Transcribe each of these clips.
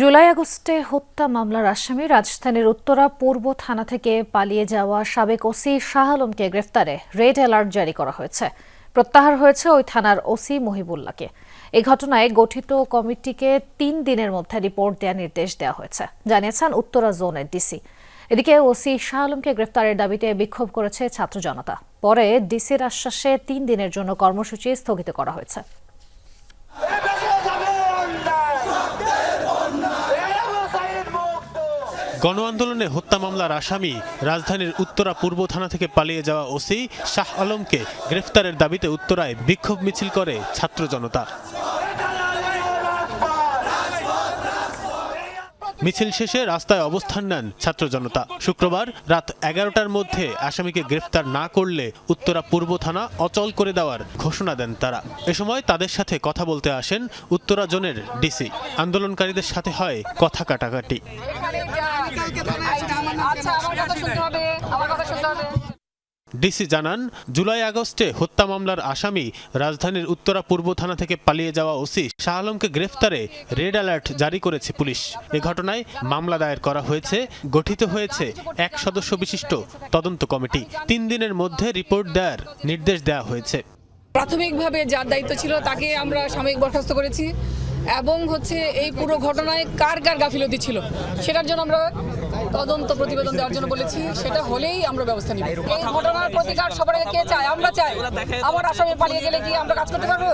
জুলাই আগস্টে হত্যা মামলার আসামি রাজধানীর উত্তরা পূর্ব থানা থেকে পালিয়ে যাওয়া সাবেক ওসি শাহ আলমকে গ্রেফতারে, রেড অ্যালার্ট জারি করা হয়েছে। প্রত্যাহার হয়েছে ওই থানার ওসি মহিবুল্লাহকে। এই ঘটনায় গঠিত কমিটিকে তিন দিনের মধ্যে রিপোর্ট দেওয়ার নির্দেশ দেওয়া হয়েছে, জানিয়েছেন উত্তরা জোনের ডিসি। এদিকে ওসি শাহ আলমকে গ্রেফতারের দাবিতে বিক্ষোভ করেছে ছাত্র জনতা। পরে ডিসির আশ্বাসে তিন দিনের জন্য কর্মসূচি স্থগিত করা হয়েছে। গণ আন্দোলনে হত্যা মামলার আসামি রাজধানীর উত্তরা পূর্ব থানা থেকে পালিয়ে যাওয়া ওসি শাহ আলমকে গ্রেফতারের দাবিতে উত্তরায় বিক্ষোভ মিছিল করে ছাত্র জনতা। মিছিল শেষে রাস্তায় অবস্থান নেন ছাত্র জনতা শুক্রবার রাত এগারোটার মধ্যে আসামিকে গ্রেফতার না করলে উত্তরা পূর্ব থানা অচল করে দেওয়ার ঘোষণা দেন তারা। এ সময় তাদের সাথে কথা বলতে আসেন উত্তরা জোনের ডিসি। আন্দোলনকারীদের সাথে হয় কথা কাটাকাটি। আচ্ছা আমার কথা শুনতে হবে, আমার কথা শুনতে হবে। ডিসি জানান, জুলাই আগস্টে হত্যা মামলার আসামি রাজধানীর উত্তরা পূর্ব থানা থেকে পালিয়ে যাওয়া ওসি শাহ আলমকে গ্রেফতারে রেড অ্যালার্ট জারি করেছে পুলিশ। এ ঘটনায় মামলা দায়ের করা হয়েছে, গঠিত হয়েছে এক সদস্য বিশিষ্ট তদন্ত কমিটি। তিন দিনের মধ্যে রিপোর্ট দেওয়ার নির্দেশ দেওয়া হয়েছে। প্রাথমিকভাবে যার দায়িত্ব ছিল তাকে আমরা সাময়িক বরখাস্ত করেছি। এবং হচ্ছে এই পুরো ঘটনায় কার কার গাফিলতি ছিল? সেটার জন্য আমরা তদন্ত প্রতিবেদন দেওয়ার জন্য বলেছি, সেটা হলেই আমরা ব্যবস্থা নিব। এই ঘটনার প্রতিকার সবার কে চায়? আমরা চাই। আমার আসামে পালিয়ে গেলে কি আমরা কাজ করতে পারব?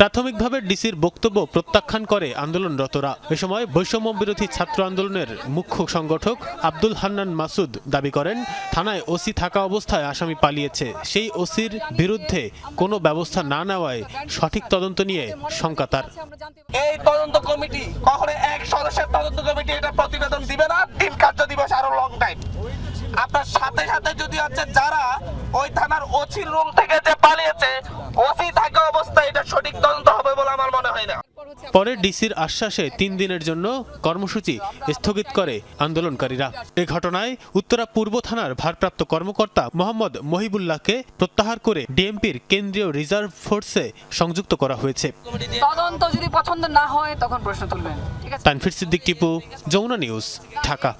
প্রাথমিকভাবে ডিসির বক্তব্য প্রত্যাখ্যান করে আন্দোলনরতরা। এ সময় বৈষম্য বিরোধী ছাত্র আন্দোলনের মুখ্য সংগঠক আব্দুল হান্নান মাসুদ দাবি করেন, থানায় ওসি থাকা অবস্থায় আসামি পালিয়েছে। সেই ওসির বিরুদ্ধে কোনো ব্যবস্থা না নেওয়ায় সঠিক তদন্ত নিয়ে শঙ্কা তার। এই তদন্ত কমিটি কখনো এক সদস্যের তদন্ত কমিটি এটা প্রতিবেদন দিবে না। তিন কার্য দিবস আরও লং টাইম আপনার সাথে সাথে যদি হচ্ছে যারা ওই থানার ওসির রুম থেকে যে পালিয়েছে, ওসি সঠিক তদন্ত হবে বলে আমার মনে হয় না। পরে ডিসির আশ্বাসে তিন দিনের জন্য কর্মসূচি স্থগিত করে আন্দোলনকারীরা। এ ঘটনায় উত্তরা পূর্ব থানার ভারপ্রাপ্ত কর্মকর্তা মোহাম্মদ মহিবুল্লাহকে প্রত্যাহার করে ডিএমপির কেন্দ্রীয় রিজার্ভ ফোর্সে সংযুক্ত করা হয়েছে। তদন্ত যদি পছন্দ না হয় তখন প্রশ্ন তুলবেন। তানফির সিদ্দিক টিপু যমুনা নিউজ ঢাকা।